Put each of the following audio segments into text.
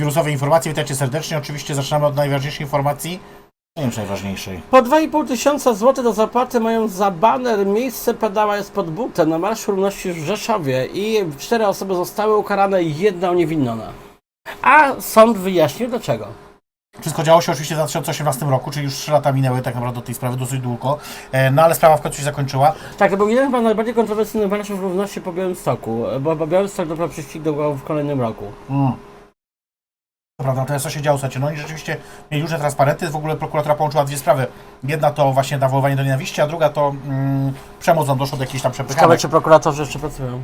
Wirusowej informacji, witajcie serdecznie. Oczywiście zaczynamy od najważniejszej informacji. Nie wiem, czy najważniejszej. Po 2,5 tysiąca złotych do zapłaty mają za baner miejsce pedała jest pod butem na Marszu Równości w Rzeszowie i cztery osoby zostały ukarane i jedna uniewinniona. A sąd wyjaśnił dlaczego. Wszystko działo się oczywiście w 2018 roku, czyli już 3 lata minęły tak naprawdę od tej sprawy, dosyć długo. E, No ale sprawa w końcu się zakończyła. Tak, to był jeden chyba najbardziej kontrowersyjny Marsz Równości po Białymstoku, bo Białystok dopiero prześcignął w kolejnym roku. Mm. To prawda, natomiast co się działo, słuchajcie, no oni rzeczywiście mieli różne transparenty, w ogóle prokuratura połączyła dwie sprawy. Jedna to właśnie nawoływanie do nienawiści, a druga to mm, przemoc, tam doszło do jakichś tam Ciekawe, przepychanek. czy prokuratorzy jeszcze pracują.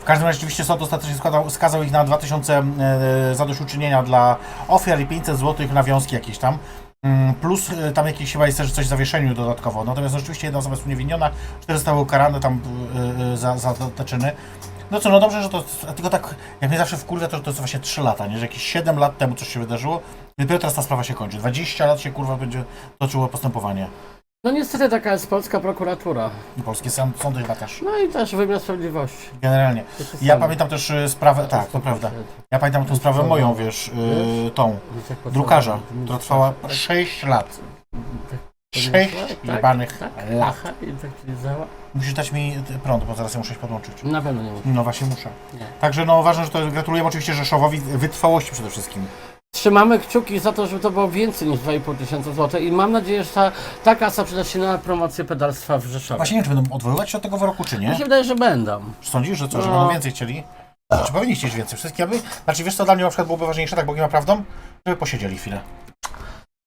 W każdym razie rzeczywiście sąd ostatecznie składał, skazał ich na 2000 e, zadośćuczynienia dla ofiar i 500 zł nawiązki jakieś tam. Mm, Plus e, tam jakieś chyba jest też coś w zawieszeniu dodatkowo. Natomiast no, rzeczywiście jedna osoba jest uniewinniona, cztery zostały ukarane tam e, e, za, za te czyny. No co, no dobrze, że to, tylko tak, jak mnie zawsze wkurwia, to, to jest właśnie 3 lata, nie? Że jakieś 7 lat temu coś się wydarzyło i dopiero teraz ta sprawa się kończy. 20 lat się kurwa będzie toczyło postępowanie. No niestety taka jest polska prokuratura. I polskie sąd- sądy chyba też. No i też wymiar sprawiedliwości. Generalnie. To się Ja samo. pamiętam też e, sprawę, tak, to prawda. Ja pamiętam tą sprawę moją, wiesz, yy, tą, drukarza, która trwała 6 lat. 6 jebanych lat. Aha, i tak ci zała. Musisz dać mi prąd, bo zaraz ja muszę iść podłączyć. Na pewno nie muszę. No właśnie muszę. Nie. Także no ważne, że to gratulujemy oczywiście Rzeszowowi wytrwałości przede wszystkim. Trzymamy kciuki za to, żeby to było więcej niż 2,5 tysiąca złotych i mam nadzieję, że ta, ta kasa przyda się na promocję pedalstwa w Rzeszowie. Właśnie nie wiem, czy będą odwoływać się od tego wyroku, czy Mi nie? się wydaje, że będą. Sądzisz, że co, że No. będą więcej chcieli? Czy powinni chcieć więcej? Wszystkie aby... Znaczy wiesz co, dla mnie na przykład byłoby ważniejsze, tak Bogiem ma prawdą, żeby posiedzieli chwilę.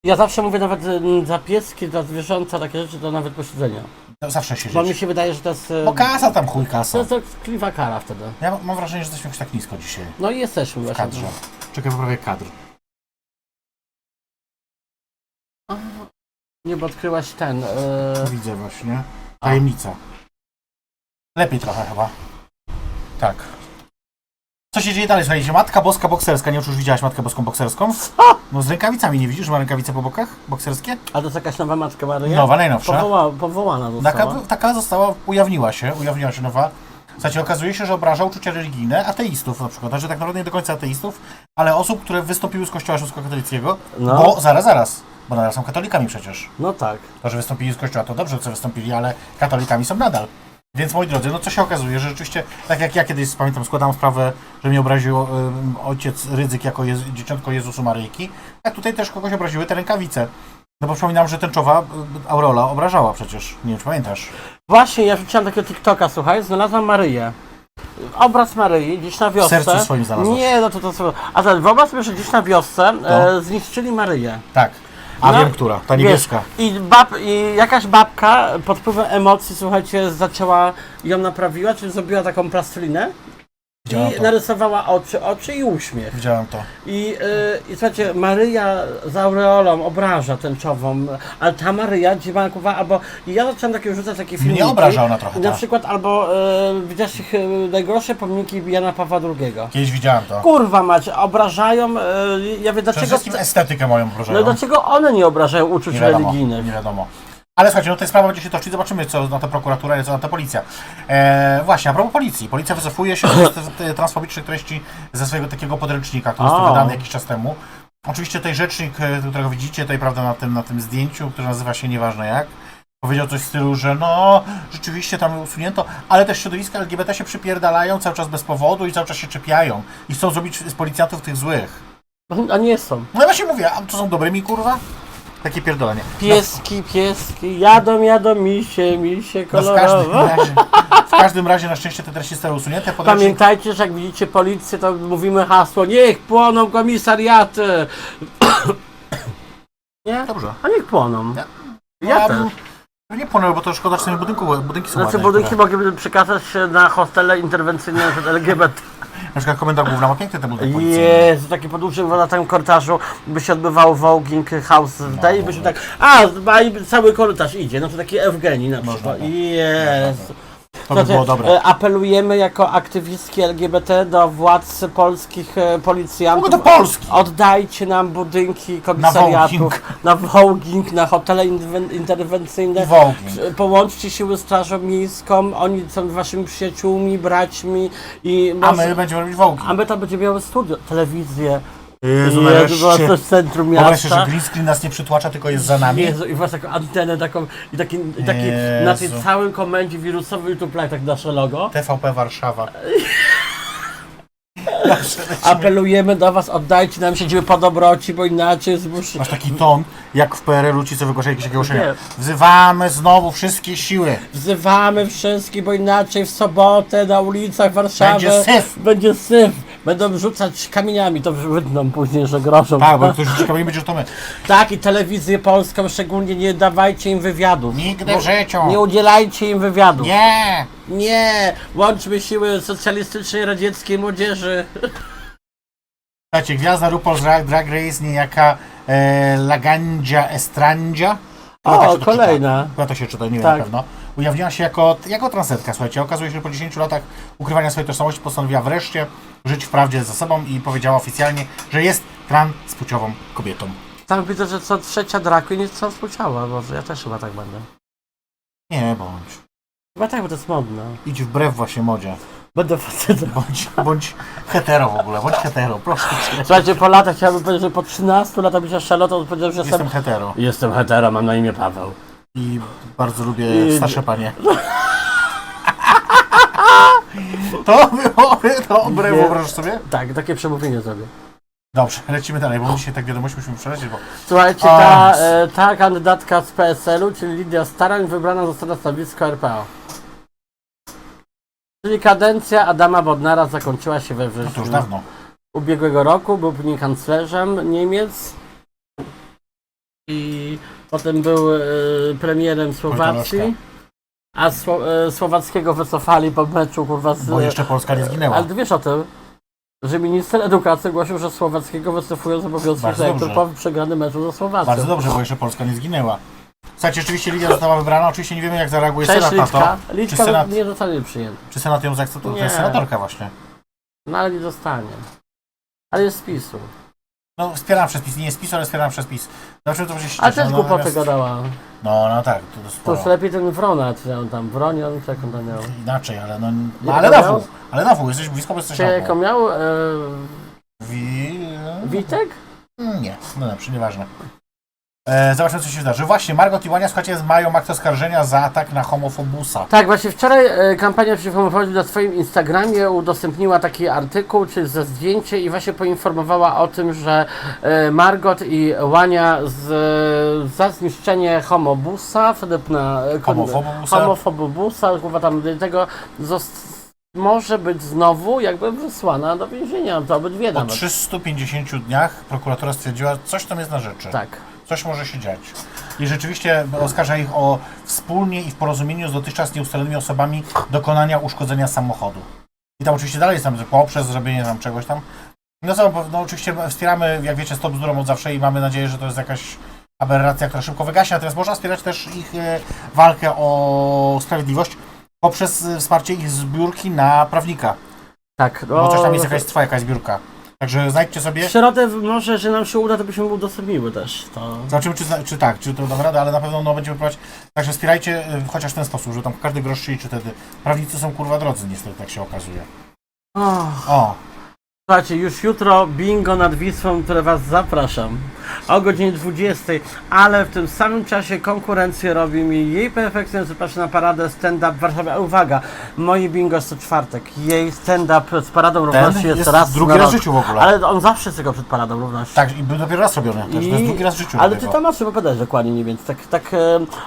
Ja zawsze mówię nawet mm, za pieski, za zwierzęta, takie rzeczy, to nawet posiedzenia. No, Zawsze Bo mi się wydaje, że to jest... e, Bo kasa tam chuj To kasa. jest to kliwa kara wtedy. Ja mam wrażenie, że jesteśmy jakoś tak nisko dzisiaj. No i jesteśmy W właśnie. kadrze. Czekaj, poprawię kadr. Nie, bo odkryłaś ten... E... Widzę właśnie. Tajemnica. Lepiej trochę chyba. Tak. Co się dzieje dalej? Słuchajcie, Matka Boska Bokserska. Nie wiem, czy już widziałaś Matkę Boską Bokserską? No z rękawicami, nie widzisz? że Ma rękawice po bokach? Bokserskie? A to jest jakaś nowa Matka Maryja? Nowa, najnowsza. Powoła, powołana Taka, została. taka została, ujawniła się, ujawniła się nowa. Słuchajcie, okazuje się, że obraża uczucia religijne ateistów na przykład. Znaczy tak naprawdę nie do końca ateistów, ale osób, które wystąpiły z kościoła rzymskokatolickiego. No. Bo zaraz, zaraz. Bo nadal są katolikami przecież. No tak. To, że wystąpili z kościoła, to dobrze, że wystąpili, ale katolikami są nadal. Więc moi drodzy, no co się okazuje, że rzeczywiście, tak jak ja kiedyś pamiętam, składałem sprawę, że mnie obraził ojciec Rydzyk jako Jezu, dzieciątko Jezusu Maryjki, tak tutaj też kogoś obraziły te rękawice. No bo przypominam, że tęczowa y, Aureola obrażała przecież. Nie wiem, czy pamiętasz. Właśnie, ja wrzuciłam takiego TikToka, słuchaj, znalazłam Maryję. Obraz Maryi gdzieś na wiosce. sercu swoim znalazłaś. Nie, no to to. A ten, wyobraź sobie, że gdzieś na wiosce e, zniszczyli Maryję. Tak. A No, wiem, która. Ta Wiesz, niebieska. I, bab, I jakaś babka pod wpływem emocji, słuchajcie, zaczęła, ją naprawiła, czyli zrobiła taką plastelinę Widziałem i to. narysowała oczy, oczy i uśmiech. Widziałem to. I, yy, I słuchajcie, Maryja z aureolą obraża tęczową, ale ta Maryja dziewankowa, albo i ja zacząłem takie rzucać takie filmiki. Mnie obraża ona trochę, na tak. przykład albo yy, widziałeś ich, yy, najgorsze pomniki Jana Pawła II. Kiedyś widziałem to. Kurwa macie, obrażają, yy, ja wiem Przede dlaczego, wszystkim estetykę moją obrażają. no dlaczego one nie obrażają uczuć Nie wiadomo, religijnych? nie wiadomo. Ale słuchajcie, no tej sprawa będzie się toczyć, zobaczymy co na to prokuratura i co na to policja. E, właśnie, a propos policji. Policja wycofuje się z transfobicznych treści ze swojego takiego podręcznika, który został wydany jakiś czas temu. Oczywiście tej rzecznik, e, którego widzicie tutaj, prawda, na tym, na tym zdjęciu, który nazywa się nieważne jak, powiedział coś w stylu, że no, rzeczywiście tam usunięto, ale też środowiska LGBT się przypierdalają cały czas bez powodu i cały czas się czepiają i chcą zrobić z policjantów tych złych. A nie są. No ja właśnie mówię, a to są dobrymi, kurwa? Takie pierdolenie. No, Pieski, pieski, jadą, jadą, misie, misie No w, każdym razie, w każdym razie na szczęście te treści zostały usunięte. Podręcznik, Pamiętajcie, że jak widzicie policję, to mówimy hasło Niech płoną komisariaty! Nie? Dobrze. A niech płoną. Ja A, też. Nie płonęły, bo to szkoda, że sobie budynku, budynki są Znaczy ładne. budynki które- mogliby przekazać się na hostele interwencyjne LGBT. Na przykład komenda główna ma piękne te budynki policyjne. Jezu, taki podłużny na tym korytarzu by się odbywał Voguing House w tej, byśmy tak, a, a i cały korytarz idzie, no to taki Evgenii na przykład. Jezu. To by było dobre. e, Apelujemy jako aktywistki LGBT do władz polskich e, policjantów. Do Polski. Oddajcie nam budynki komisariatów. Na voguing, na hotele inwen- interwencyjne. Przy- Połączcie siły Strażą Miejską, oni są waszymi przyjaciółmi, braćmi i A my będziemy robić wołki. a my tam będziemy miały studio, telewizję. Jezu, Jezu, nareszcie. była to w centrum Wyobraź sobie, miasta. że green screen nas nie przytłacza, tylko jest za nami. Jezu, i masz taką antenę taką i taki, i taki na tej Jezu. całym komendzie wirusowym YouTube Live tak nasze logo. TVP Warszawa. Apelujemy do was, oddajcie nam siedziby po dobroci, bo inaczej zmuszy. Masz taki ton, jak w PRL-u ci, co wygłaszają jakieś ogłoszenia. Nie. Wzywamy znowu wszystkie siły. Wzywamy wszystkich, bo inaczej w sobotę na ulicach Warszawy Będzie syf. Będzie syf. Będą rzucać kamieniami, to wydną później, że grożą. Tak, bo ktoś kamień, będzie to my. Tak, i telewizję polską szczególnie nie dawajcie im wywiadów. Nigdy w życiu. Nie udzielajcie im wywiadów. Nie! Nie! Łączmy siły socjalistycznej radzieckiej młodzieży. Słuchajcie, gwiazda RuPaul's Drag Race, niejaka e, Lagandzia Estrandzia. O, tak się to kolejna. Czyta. Chyba to się czyta, nie wiem Tak. na pewno. Ujawniła się jako, jako transetka, słuchajcie. Okazuje się, że po 10 latach ukrywania swojej tożsamości postanowiła wreszcie żyć w prawdzie ze sobą i powiedziała oficjalnie, że jest transpłciową kobietą. Tam widzę, że co trzecia drag queen jest transpłciowa, może ja też chyba tak będę. Nie bądź. Chyba tak, bo to jest modne. Idź wbrew właśnie modzie. Będę facetem. Bądź, bądź hetero w ogóle, bądź hetero, proszę cię. Słuchajcie, po latach chciałbym powiedzieć, że po 13 latach bycia szalotą, powiedział, że Jestem jestem... hetero Jestem hetero, mam na imię Paweł. i bardzo lubię I- starsze panie. To byłoby dobre, Nie. wyobrażasz sobie? Tak, takie przemówienie zrobię. Dobrze, lecimy dalej, bo dzisiaj tak wiadomości musimy przelecieć, bo Słuchajcie, ta, e, ta kandydatka z PSL-u, czyli Lidia Starań, wybrana została na stanowisko RPO. Czyli kadencja Adama Bodnara zakończyła się we no to już wrześniu dawno. ubiegłego roku, był później kanclerzem Niemiec i potem był e, premierem Słowacji, a Sło, e, Słowackiego wycofali po meczu kurwa z... Bo jeszcze Polska nie zginęła. Ale ty wiesz o tym, że minister edukacji ogłosił, że Słowackiego wycofują z obowiązków Bardzo dyrektor dobrze. po przegrany meczu ze Słowacją. Bardzo dobrze, bo jeszcze Polska nie zginęła. Słuchajcie, rzeczywiście Lidia została wybrana, oczywiście nie wiemy jak zareaguje Cześć Senat na Liczka. to. Liczka Czy Senat, nie zostanie przyjęta. czy Senat ją zaakceptuje? To Nie. jest senatorka właśnie. No ale nie zostanie. Ale jest z PiSu. No wspieram przez PiS, nie jest PiS, ale wspieram przez PiS. Zobaczymy, co będzie się cieszy. też no, głupoty natomiast- gadała. No, no tak, to, to To sporo. lepiej ten Wronat, czy on tam Wronion, czy jak on tam miał. Inaczej, ale no, no ale na miał? W. Ale na W, jesteś blisko, bo jesteś Czy na jak on W. miał? E, Wi... Witek? Nie, no dobrze, nieważne. E, zobaczmy, co się wydarzy. Właśnie, Margot i Wania, słuchajcie, mają akt oskarżenia za atak na homofobusa. Tak, właśnie wczoraj e, kampania przeciwko homofobii na swoim Instagramie udostępniła taki artykuł, czy ze zdjęcie i właśnie poinformowała o tym, że e, Margot i Łania z, za zniszczenie homobusa, wtedy na e, kon- Homofobusa. homofobusa, chyba tam tego może być znowu jakby wysłana do więzienia, to obydwie Po nawet. 350 dniach prokuratura stwierdziła, coś tam jest na rzeczy. Tak. Coś może się dziać. I rzeczywiście oskarża ich o wspólnie i w porozumieniu z dotychczas nieustalonymi osobami dokonania uszkodzenia samochodu. I tam oczywiście dalej jest tam że poprzez zrobienie tam czegoś tam. No co, no oczywiście wspieramy, jak wiecie, Stop Bzdurą od zawsze i mamy nadzieję, że to jest jakaś aberracja, która szybko wygaśnie, natomiast można wspierać też ich e, walkę o sprawiedliwość poprzez e, wsparcie ich zbiórki na prawnika. Tak, Bo też tam jest no, jakaś trwa jakaś zbiórka. Także znajdźcie sobie. w środę może, że nam się uda, to byśmy udostępniły też to. Zobaczymy, czy, czy tak, czy to damy radę, ale na pewno no, będziemy próbować. Także wspierajcie y, chociaż w ten sposób, że tam każdy grosz się liczy wtedy. Prawnicy są kurwa drodzy, niestety, tak się okazuje. Oh. O, Słuchajcie, już jutro bingo nad Wisłą, które Was zapraszam o godzinie 20, ale w tym samym czasie konkurencję robi mi jej perfekcja, zapraszam na paradę stand-up w Warszawie. A uwaga, moje bingo jest co czwartek, jej stand-up z paradą równości jest, jest raz drugi na raz w rok. życiu w ogóle. Ale on zawsze jest tylko przed paradą równości. Tak, i był dopiero raz robiony. Też, to jest drugi raz w życiu. Ale robię ty go. tam o czym opowiadać dokładnie mniej więcej, tak, tak e,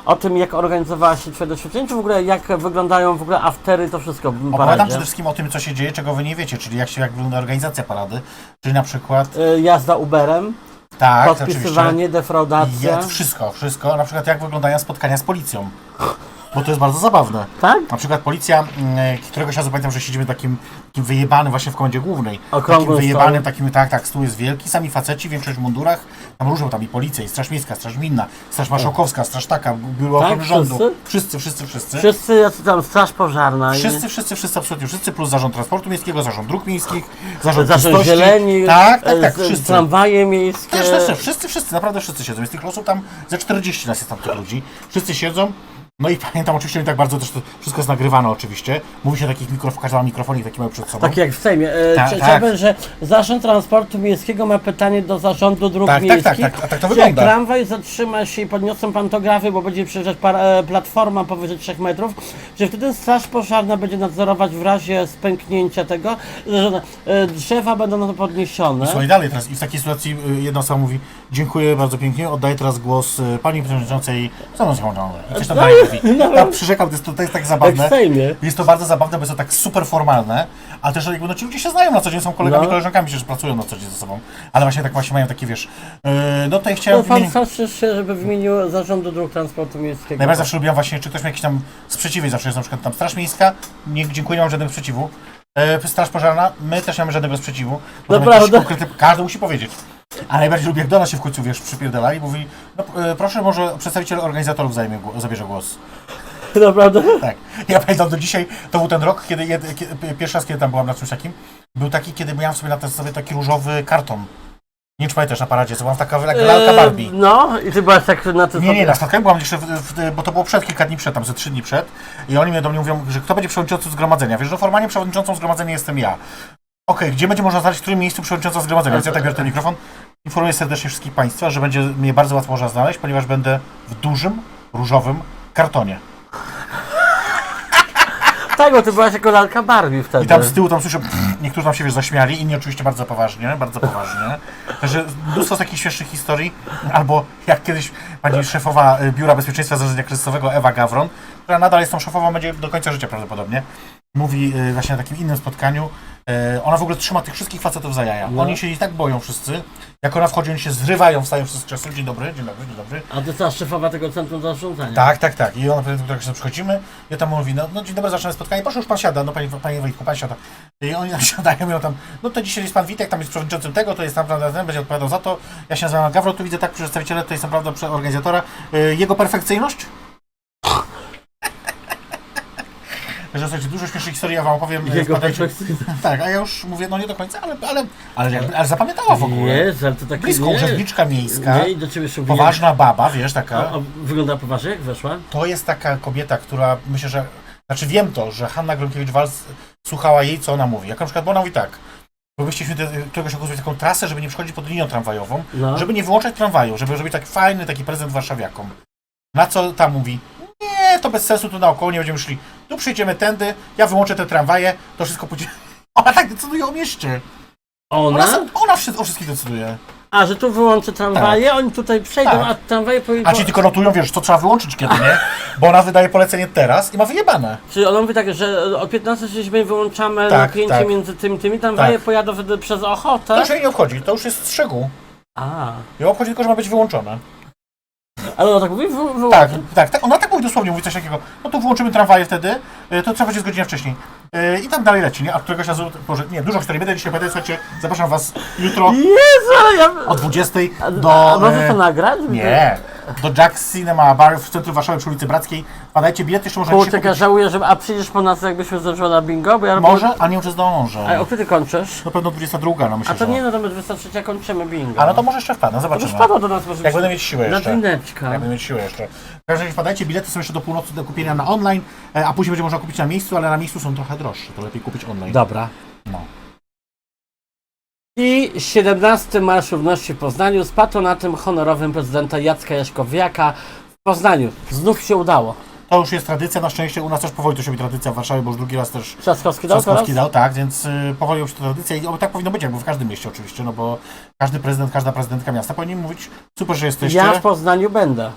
o tym jak organizowała się Twoje doświadczenie, czy w ogóle jak wyglądają w ogóle aftery, to wszystko w Opowiadam paradzie. przede wszystkim o tym, co się dzieje, czego wy nie wiecie, czyli jak się jak wygląda organizacja parady. Czyli na przykład, E, Jazda Uberem, tak, oczywiście. podpisywanie, defraudacja. Jest wszystko, wszystko. Na przykład jak wyglądają spotkania z policją. Bo to jest bardzo zabawne. Tak? Na przykład policja, mm, któregoś razu pamiętam, że siedzimy takim, takim wyjebanym właśnie w komendzie głównej. Okrągłym takim wyjebanym, stołem. takim, tak, tak, stół jest wielki, sami faceci, większość w mundurach, Tam różną tam i policja, i straż miejska, straż gminna, straż marszałkowska, straż taka, biuro Tak, ochrony rządu. wszyscy? Wszyscy, wszyscy, wszyscy. Wszyscy jacy tam straż pożarna. i- Wszyscy, wszyscy, wszyscy, absolutnie wszyscy, plus zarząd transportu miejskiego, zarząd dróg miejskich, zarząd, czystości. zieleni, Tak, tak, tak, e, z- wszyscy. tramwaje miejskie. Też, też, też, wszyscy, wszyscy, naprawdę wszyscy siedzą. Jest tych osób tam, ze 40 nas jest tam tych ludzi. Wszyscy siedzą. No i pamiętam oczywiście, oni tak bardzo też to wszystko jest nagrywane oczywiście. Mówi się o takich mikrofonach, każdy ma mikrofonik taki mały przed sobą. Tak jak w Sejmie. E, Tak, czy- tak. Chciałbym, że Zarząd Transportu Miejskiego ma pytanie do Zarządu Dróg Tak, tak, Miejskich. tak, tak, a tak to Czy wygląda. jak tramwaj zatrzyma się i podniosą pantografy, bo będzie przejeżdżać e, platforma powyżej 3 metrów, czy wtedy Straż Pożarna będzie nadzorować w razie spęknięcia tego, że e, drzewa będą na to podniesione? Słuchaj dalej teraz i w takiej sytuacji y, jedna osoba mówi dziękuję bardzo pięknie, oddaję teraz głos pani przewodniczącej Sądu Samorządowego. I coś tam dalej mówi. Tam przyrzekam, to jest, to jest tak Jak zabawne. w Sejmie. Jest to bardzo zabawne, bo jest to tak super formalne, ale też jakby no ci ludzie się znają na co dzień, są kolegami, No. koleżankami, że pracują na co dzień ze sobą. Ale właśnie tak właśnie mają taki, wiesz, yy, no tutaj No, chciałem w pan. Saszy się, żeby w imieniu Zarządu Dróg Transportu Miejskiego. Najbardziej zawsze lubiłam właśnie, czy ktoś ma jakiś tam sprzeciwy, zawsze jest na przykład tam Straż Miejska, nie, dziękuję, nie mam żadnego sprzeciwu. E, Straż Pożarna, my też nie mamy żadnego sprzeciwu. bo tam Naprawdę? jakieś konkrety- Każdy musi powiedzieć. A najbardziej lubię, jak do nas się w końcu, wiesz, przypierdala i mówi, no e, proszę, może przedstawiciel organizatorów zajmie, głos- zabierze głos. Naprawdę? Tak. Ja pamiętam do dzisiaj, to był ten rok, kiedy, jed, kiedy pierwszy raz, kiedy tam byłam na czymś takim, był taki, kiedy miałam sobie na ten sobie taki różowy karton. Nie wiem, czy pamiętasz na paradzie, co byłam taka jak lalka Barbie. E, No, i ty byłaś tak na tym Nie, nie, na spotkaniu byłam jeszcze, w, w, bo to było przed kilka dni przed, tam ze trzy dni przed i oni mnie do mnie mówią, że kto będzie przewodniczącym zgromadzenia. Wiesz, że formalnie przewodniczącą zgromadzenia jestem ja. Okej, gdzie będzie można znaleźć, w którym miejscu przewodnicząca zgromadzenia? Więc ja tak biorę ten mikrofon. Informuję serdecznie wszystkich Państwa, że będzie mnie bardzo łatwo można znaleźć, ponieważ będę w dużym, różowym kartonie. Tak, bo ty byłaś jako lalka Barbie wtedy. I tam z tyłu tam słyszę, niektórzy tam się wiesz, zaśmiali, inni oczywiście bardzo poważnie, bardzo poważnie. Także mnóstwo takich śmiesznych historii. Albo jak kiedyś pani szefowa y, Biura Bezpieczeństwa Zarządzania Kryzysowego Ewa Gawron, która nadal jest tą szefową, będzie do końca życia prawdopodobnie, mówi y, właśnie na takim innym spotkaniu, y, ona w ogóle trzyma tych wszystkich facetów za jaja. No. Oni się i tak boją wszyscy. Jak ona wchodzi, oni się zrywają, wstają wszyscy z krzesła. Dzień dobry, dzień dobry, dzień dobry. A ty ta szefowa tego centrum zarządzania. Tak, tak, tak. I on potem jak się przychodzimy, ja tam mówi, no, no dzień dobry, zaczynamy spotkanie, proszę już pan siada, no panie, panie Wojtku, pan siada. I oni tam siadają, mówią tam, no to dzisiaj jest pan Witek, tam jest przewodniczącym tego, to jest tam, prawda, ten będzie odpowiadał za to. Ja się nazywam Gawro, tu widzę tak, przedstawiciele, to jest naprawdę organizatora. Y, Jego perfekcyjność? Że słuchajcie, dużo śmiesznych historii ja wam opowiem. Jego. Tak, a ja już mówię, no nie do końca, ale, ale, ale, ale, ale zapamiętała w ogóle. Jest, ale to taki Blisko, nie. urzędniczka miejska, Nie, i do ciebie poważna baba, wiesz, A, taka. a wygląda poważnie, jak weszła? To jest taka kobieta, która myślę, że. Znaczy wiem to, że Hanna Gronkiewicz-Walc słuchała jej, co ona mówi. Jak na przykład, bo ona mówi tak. Próbowaliśmy czegoś okupić taką trasę, żeby nie przechodzić pod linią tramwajową, No. żeby nie wyłączać tramwaju, żeby zrobić taki fajny taki prezent warszawiakom. Na co ta mówi? To bez sensu, tu naokoło nie będziemy szli. Tu przyjdziemy tędy, ja wyłączę te tramwaje, to wszystko pójdzie. Ona tak decyduje o mieście. Ona, Ona? sam- ona wszy- o wszystkim decyduje. A, że tu wyłączy tramwaje, oni tutaj przejdą, Tak. a tramwaje powie... A ci tylko notują, wiesz, co trzeba wyłączyć kiedy, nie? Bo ona wydaje polecenie teraz i ma wyjebane. Czy on mówi tak, że od 15.30 wyłączamy Tak, napięcie tak. między tym tramwaje tramwaje Tak. pojadą wtedy przez To Ochotę? już jej nie obchodzi, to już jest szczegół. A, Ją obchodzi tylko, że ma być wyłączone. Ale ona tak mówi? Wy, wy... Tak, tak, tak. Ona tak mówi dosłownie, mówi coś takiego. No to włączymy tramwaje wtedy, y, to trzeba będzie z godzinę wcześniej. Y, I tam dalej leci, nie? A któregoś razu, może, nie, dużo historii będę dzisiaj powiedzieć, słuchajcie, zapraszam was jutro Jezu, ale ja... o 20 A, do... a może e, to nagrać? Nie, do Jack Cinema Bar w centrum Warszawy przy ulicy Brackiej. Padajcie bilet, jeszcze można dzisiaj Kurczę, kupić. żałuję, że... A przyjdziesz po nas, jakbyśmy zdążyła na bingo? Bo ja robię- Może, a nie wiem, czy A zdążę. o której kończysz? Na pewno 22, no myślę, A to że... nie, no to my 23 kończymy bingo. A no to może jeszcze wpadnę, To zobaczymy. już padło do nas może Jak będę mieć siłę Na jeszcze. drineczka. Jak będę mieć siłę jeszcze. W każdym razie wpadajcie, bilety są jeszcze do północy do kupienia na online, e, a później będzie można kupić na miejscu, ale na miejscu są trochę droższe, to lepiej kupić online. Dobra. No. I 17 Marsz Równości w Poznaniu z patronatem honorowym prezydenta Jacka Jaśkowiaka w Poznaniu. Znów się udało. To już jest tradycja, na szczęście u nas też powoli to się robi tradycja w Warszawie, bo już drugi raz też Trzaskowski dał? Trzaskowski dał, tak, więc y, powoli już to tradycja i oby tak powinno być, jakby w każdym mieście oczywiście, no bo każdy prezydent, każda prezydentka miasta powinien mówić, super, że jesteście. Ja w Poznaniu będę.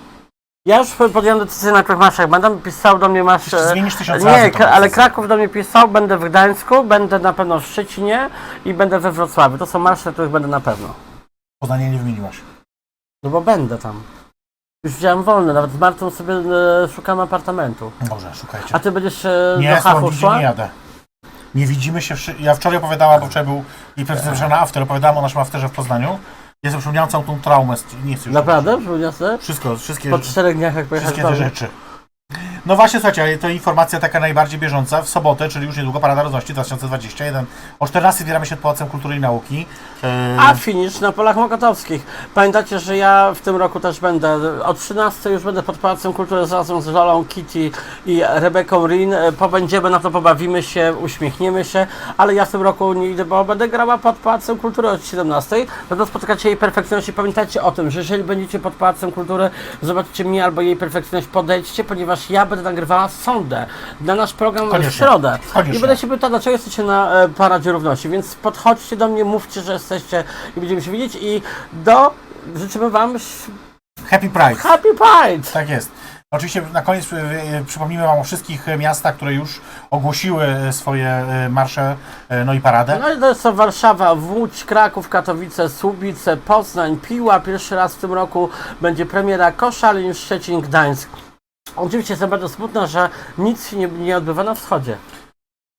Ja już podjąłem decyzję na Krachmaszach. Będę pisał do mnie masz. Jeszcze zmienisz tysiąc Nie, razy tą Kra- ale decyzję. Kraków do mnie pisał, będę w Gdańsku, będę na pewno w Szczecinie i będę we Wrocławiu. To są marsze, których będę na pewno. Poznanie nie wymieniłaś. No bo będę tam. Już wziąłem wolne, nawet z Martą sobie e, szukam apartamentu. Dobrze, szukajcie. A ty będziesz e, Nie, do tobą Hachu nigdzie szła? nie jadę. Nie widzimy się. Wszy... Ja wczoraj opowiadałam, bo wczoraj był i prezydent na after, opowiadałam o naszym afterze w Poznaniu. Jestem przypomniałem całą tą traumę, z- nie chcę już Naprawdę? Przypomniaste? Wszystko, wszystkie, Po czterech dniach jak wszystkie te rzeczy. No właśnie, słuchajcie, to informacja taka najbardziej bieżąca. W sobotę, czyli już niedługo, Parada Równości 2021. O 14 zbieramy się pod Pałacem Kultury i Nauki. E, A finish na polach mokotowskich. Pamiętacie, że ja w tym roku też będę, o 13 już będę pod Pałacem Kultury razem z Lolą Kitty i Rebeką Rin. E, Pobędziemy na to, pobawimy się, uśmiechniemy się, ale ja w tym roku nie idę, bo będę grała pod Pałacem Kultury od 17. Będą spotykacie jej perfekcjonność i pamiętajcie o tym, że jeżeli będziecie pod Pałacem Kultury, zobaczycie mnie albo jej perfekcjonność, podejdźcie, ponieważ ja będę nagrywała sondę na nasz program w Koniecznie. środę. Koniecznie. I będę się pytał, dlaczego jesteście na e, Paradzie Równości, więc podchodźcie do mnie, mówcie, że jesteście i będziemy się widzieć i do... Życzymy Wam Happy Pride. Happy Pride! Tak jest. Oczywiście na koniec y, y, przypomnimy Wam o wszystkich miastach, które już ogłosiły swoje marsze, no i paradę. No i to są Warszawa, Łódź, Kraków, Katowice, Słubice, Poznań, Piła. Pierwszy raz w tym roku będzie premiera Koszalin, Szczecin, Gdańsk. Oczywiście jestem bardzo smutna, że nic się nie, nie odbywa na wschodzie.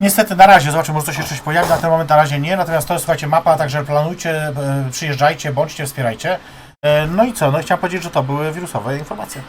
Niestety na razie, zobaczymy, może coś jeszcze się pojawi, na ten moment na razie nie, natomiast to jest, słuchajcie, mapa, także planujcie, y, przyjeżdżajcie, bądźcie, wspierajcie. Y, No i co, no chciałem powiedzieć, że to były wirusowe informacje.